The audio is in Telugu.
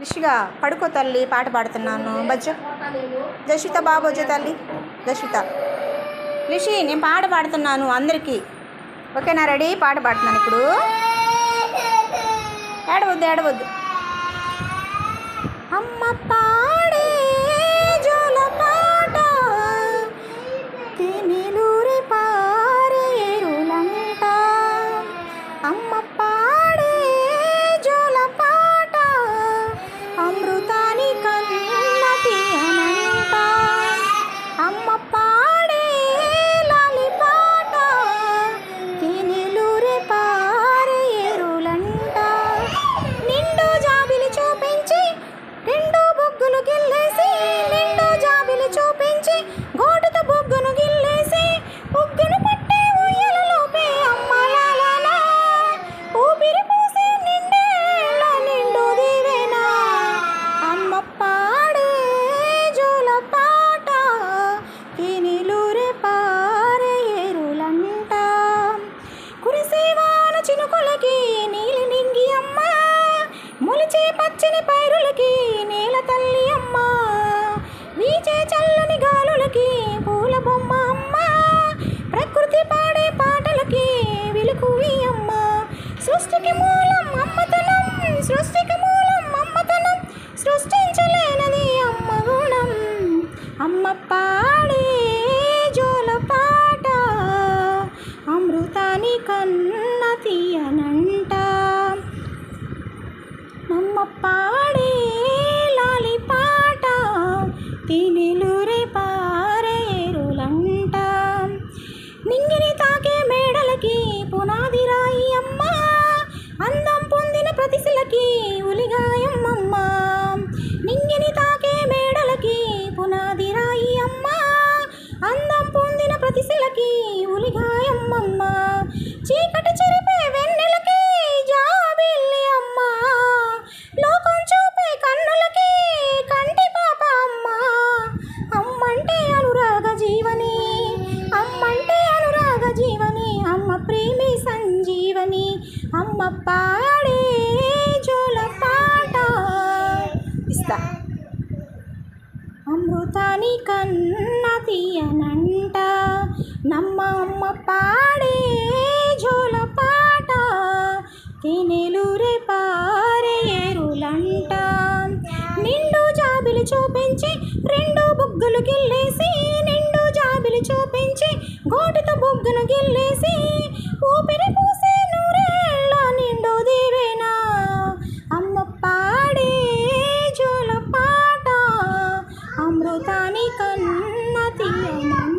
రిషిగా పడుకో తల్లి పాట పాడుతున్నాను. బజ్జో. దశిత బాబోజు తల్లి. దశిత రిషి నేను పాట పాడుతున్నాను అందరికీ. ఓకేనా రెడీ? పాట పాడుతున్నాను ఇప్పుడు. ఏడవద్దు ఏడవద్దు. అమ్మ పైరులకి నేల తల్లి అమ్మ. వీచే చల్లని గాలులకి పూల బొమ్మ అమ్మ. ప్రకృతి పాడే పాటలకి విలుకువి అమ్మ. సృష్టికి మూలం అమ్మతనం సృష్టికి మూలం అమ్మతనం. సృష్టించలేనది అమ్మ గుణం. అమ్మ పాడే జోల పాట. అమృతాని కన్న తీయనంట. నమ్మ పొందిన ఉలిగాయమ్మమ్మ. చీకటి చెరిపే వెన్నెలకి జాబిల్లి అమ్మ. లోకం చూపే కన్నులకి కంటి పాప అమ్మ. అమ్మంటే అనురాగ జీవని అమ్మంటే అనురాగ జీవని అమ్మ ప్రేమి సంజీవని అమ్మ అమృతాని కన్న తీయనంట నమ్మ అమ్మ పాడే జోల పాట తినెలురే పారేరులంట నిండు జాబిలు చూపించి రెండు బుగ్గలు గిల్లేసి నిండు జాబిలు చూపించి గోటితో బుగ్గను గిల్లేసి ఊపిరి జోల పాట కన్న